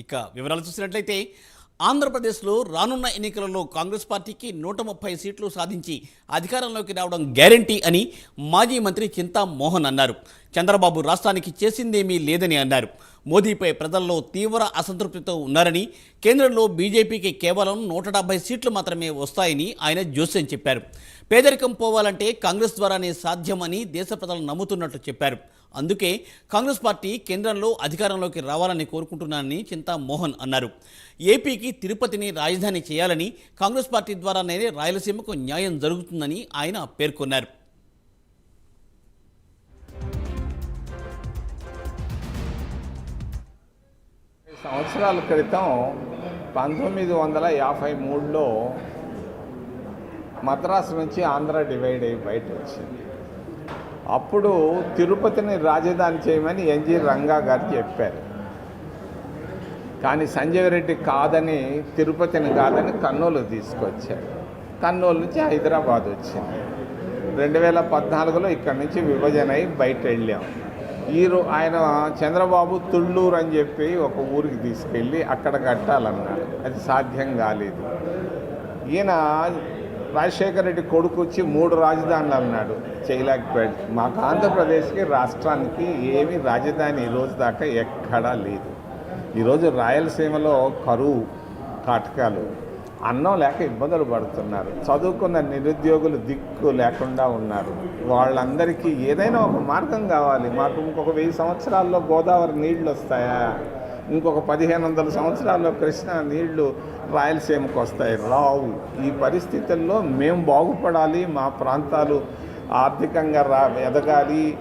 ఇక వివరాలు చూసినట్లయితే ఆంధ్రప్రదేశ్లో రానున్న ఎన్నికలలో కాంగ్రెస్ పార్టీకి నూట ముప్పై సీట్లు సాధించి అధికారంలోకి రావడం గ్యారంటీ అని మాజీ మంత్రి చింతా మోహన్ అన్నారు. చంద్రబాబు రాష్ట్రానికి చేసిందేమీ లేదని అన్నారు. మోదీపై ప్రజల్లో తీవ్ర అసంతృప్తితో ఉన్నారని కేంద్రంలో బీజేపీకి కేవలం నూట డెబ్బై సీట్లు మాత్రమే వస్తాయని ఆయన జోస్యం చెప్పారు. పేదరికం పోవాలంటే కాంగ్రెస్ ద్వారానే సాధ్యమని దేశ ప్రజలు నమ్ముతున్నట్లు చెప్పారు. అందుకే కాంగ్రెస్ పార్టీ కేంద్రంలో అధికారంలోకి రావాలని కోరుకుంటున్నానని చింతా మోహన్ అన్నారు. ఏపీకి తిరుపతిని రాజధాని చేయాలని కాంగ్రెస్ పార్టీ ద్వారానే రాయలసీమకు న్యాయం జరుగుతుందని ఆయన పేర్కొన్నారు. సంవత్సరాల క్రితం పంతొమ్మిది వందల యాభై మూడులో మద్రాసు నుంచి ఆంధ్ర డివైడ్ అయ్యి బయట వచ్చింది అప్పుడు తిరుపతిని రాజధాని చేయమని ఎన్జి రంగా గారు చెప్పారు. కానీ సంజయ్ రెడ్డి కాదని తిరుపతిని కాదని కర్నూలు తీసుకొచ్చారు. కర్నూలు నుంచి హైదరాబాద్ వచ్చింది. రెండు వేల పద్నాలుగులో ఇక్కడి నుంచి విభజన అయి బయట వెళ్ళాం ఈరు ఆయన చంద్రబాబు తుళ్ళూరు అని చెప్పి ఒక ఊరికి తీసుకెళ్ళి అక్కడ కట్టాలన్నాడు. అది సాధ్యం కాలేదు. ఈయన రాజశేఖర రెడ్డి కొడుకు వచ్చి మూడు రాజధానులు అన్నాడు చేయలేకపోయాడు. మాకు ఆంధ్రప్రదేశ్కి రాష్ట్రానికి ఏమీ రాజధాని ఈ రోజు దాకా ఎక్కడా లేదు. ఈరోజు రాయలసీమలో కరువు కాటకాలు అన్నం లేక ఇబ్బందులు పడుతున్నారు. చదువుకున్న నిరుద్యోగులు దిక్కు లేకుండా ఉన్నారు. వాళ్ళందరికీ ఏదైనా ఒక మార్గం కావాలి. మాకు ఇంకొక వెయ్యి సంవత్సరాల్లో గోదావరి నీళ్ళు వస్తాయా? ఇంకొక పదిహేను వందల సంవత్సరాల్లో కృష్ణా నీళ్ళు రాయలసీమకు వస్తాయి. రావు. ఈ పరిస్థితుల్లో మేము బాగుపడాలి. మా ప్రాంతాలు ఆర్థికంగా రా ఎదగాలి.